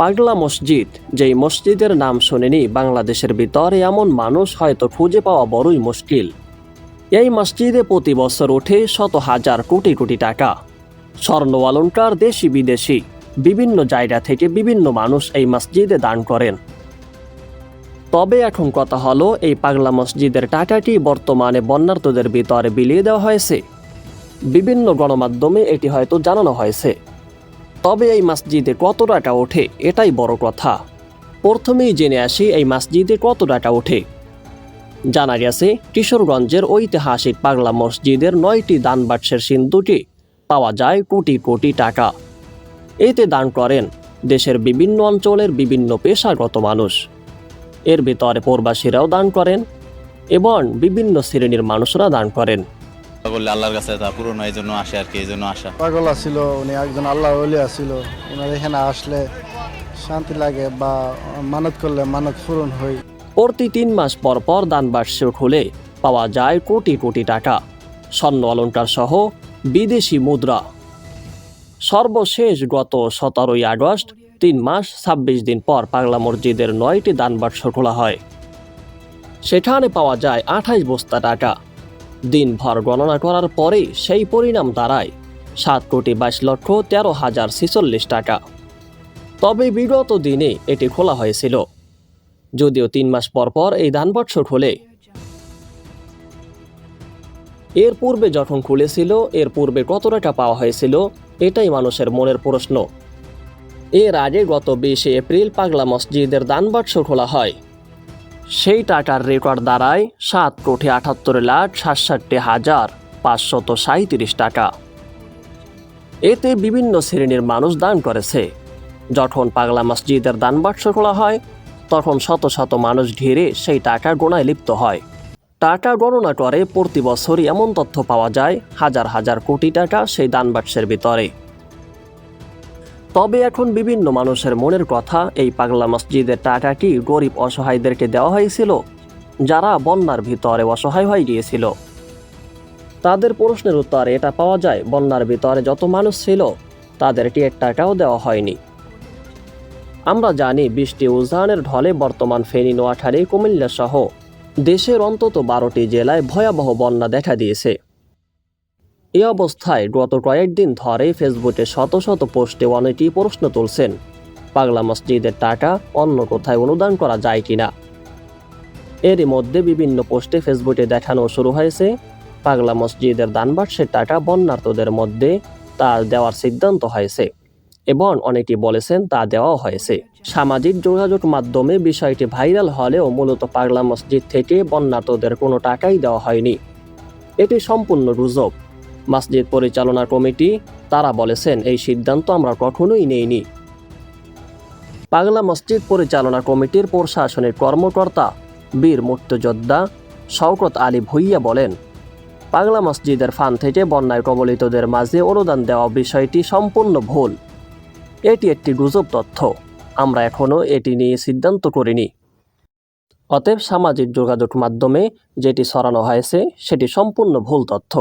পাগলা মসজিদ, যেই মসজিদের নাম শোনেনি বাংলাদেশের ভিতরে এমন মানুষ হয়তো খুঁজে পাওয়া বড়ই মুশকিল। এই মসজিদে প্রতি বছর ওঠে শত হাজার কোটি কোটি টাকা। স্বর্ণ অলঙ্কার দেশি বিদেশি, বিভিন্ন জায়গা থেকে বিভিন্ন মানুষ এই মসজিদে দান করেন। তবে এখন কথা হলো, এই পাগলা মসজিদের টাকাটি বর্তমানে বন্যার্থদের ভিতরে বিলিয়ে দেওয়া হয়েছে। বিভিন্ন গণমাধ্যমে এটি হয়তো জানানো হয়েছে। তবে এই মসজিদে কত টাকা ওঠে এটাই বড় কথা। প্রথমেই জেনে আসি এই মসজিদে কত টাকা ওঠে। জানা গেছে, কিশোরগঞ্জের ঐতিহাসিক পাগলা মসজিদের নয়টি দান বাক্সের সিন্ধুটি পাওয়া যায় কোটি কোটি টাকা। এতে দান করেন দেশের বিভিন্ন অঞ্চলের বিভিন্ন পেশাগত মানুষ। এর ভিতরে প্রবাসীরাও দান করেন এবং বিভিন্ন শ্রেণির মানুষরা দান করেন। বললে আল্লাহর কাছে তা পূরণ এই জন্য আসে আর কি এই জন্য আসা। পাগল আছিল উনি একজন আল্লাহ ওলি আছিল। ওনার এখানে আসলে শান্তি লাগে বা মানত করলে মানত পূরণ হয়। প্রতি তিন মাস পর পর দান বাক্স খুলে পাওয়া যায় কোটি কোটি টাকা। স্বর্ণ অলঙ্কার সহ বিদেশি মুদ্রা। সর্বশেষ গত সতেরোই আগস্ট তিন মাস ছাব্বিশ দিন পর পাগলা মসজিদের নয়টি দান বাক্স খোলা হয়। সেখানে পাওয়া যায় আঠাইশ বস্তা টাকা। দিনভর গণনা করার পরে সেই পরিণাম দাঁড়ায়। সাত কোটি বাইশ লক্ষ তেরো হাজার ছেচল্লিশ টাকা। তবে বিগত দিনে এটি খোলা হয়েছিল। যদিও তিন মাস পর পর এই দানবাক্স খোলে। এর পূর্বে যখন খুলেছিল, এর পূর্বে কত টাকা পাওয়া হয়েছিল, এটাই মানুষের মনের প্রশ্ন। এর আগে গত বিশে এপ্রিল পাগলা মসজিদের দানবাক্স খোলা হয়। সেই টাকার রেকর্ড দাঁড়ায় সাত কোটি আটাত্তর লাখ সাতষট্টি হাজার পাঁচশত সাঁত্রিশ টাকা। এতে বিভিন্ন শ্রেণির মানুষ দান করেছে। যখন পাগলা মসজিদের দানবাক্স খোলা হয়, তখন শত শত মানুষ ঘিরে সেই টাকা গোনায় লিপ্ত হয়। টাকা গণনা করে প্রতি বছরই এমন তথ্য পাওয়া যায়, হাজার হাজার কোটি টাকা সেই দানবাক্সের ভিতরে। তবে এখন বিভিন্ন মানুষের মনের কথা, এই পাগলা মসজিদের টাকাটি গরিব অসহায়দেরকে দেওয়া হয়েছিল? যারা বন্যার ভিতরে অসহায় হয়ে গিয়েছিল। তাদের প্রশ্নের উত্তরে, এটা পাওয়া যায়, বন্যার ভিতরে যত মানুষ ছিল, তাদেরকে এক টাকাও দেওয়া হয়নি। আমরা জানি, বৃষ্টি উজানের ঢলে বর্তমান ফেনী, নোয়াখালী, কুমিল্লা সহ দেশের অন্তত বারোটি জেলায় ভয়াবহ বন্যা দেখা দিয়েছে। এই অবস্থায় গত কয়েকদিন ধরে ফেসবুকে শত শত পোস্টে অনেকেই প্রশ্ন তুলছেন, পাগলা মসজিদের টাকা অন্য কোথায় অনুদান করা যায় কিনা? এরই মধ্যে বিভিন্ন পোস্টে ফেসবুকে দেখানো শুরু হয়েছে, পাগলা মসজিদের দানবাক্সের টাকা বন্যার্থদের মধ্যে তা দেওয়ার সিদ্ধান্ত হয়েছে এবং অনেকে বলেছেন তা দেওয়াও হয়েছে। সামাজিক যোগাযোগ মাধ্যমে বিষয়টি ভাইরাল হলেও মূলত পাগলা মসজিদ থেকে বন্যার্থদের কোনো টাকাই দেওয়া হয়নি। এটি সম্পূর্ণ গুজব। মসজিদ পরিচালনা কমিটি, তারা বলেছেন, এই সিদ্ধান্ত আমরা কখনোই নেইনি। পাগলা মসজিদ পরিচালনা কমিটির প্রশাসনের কর্মকর্তা বীর মুক্তযোদ্ধা শওকত আলী ভুইয়া বলেন পাগলা মসজিদের ফান থেকে বন্যায় কবলিতদের মাঝে অনুদান দেওয়া বিষয়টি সম্পূর্ণ ভুল। এটি একটি গুজব তথ্য। আমরা এখনও এটি নিয়ে সিদ্ধান্ত করিনি। অতএব সামাজিক যোগাযোগ মাধ্যমে যেটি সরানো হয়েছে, সেটি সম্পূর্ণ ভুল তথ্য।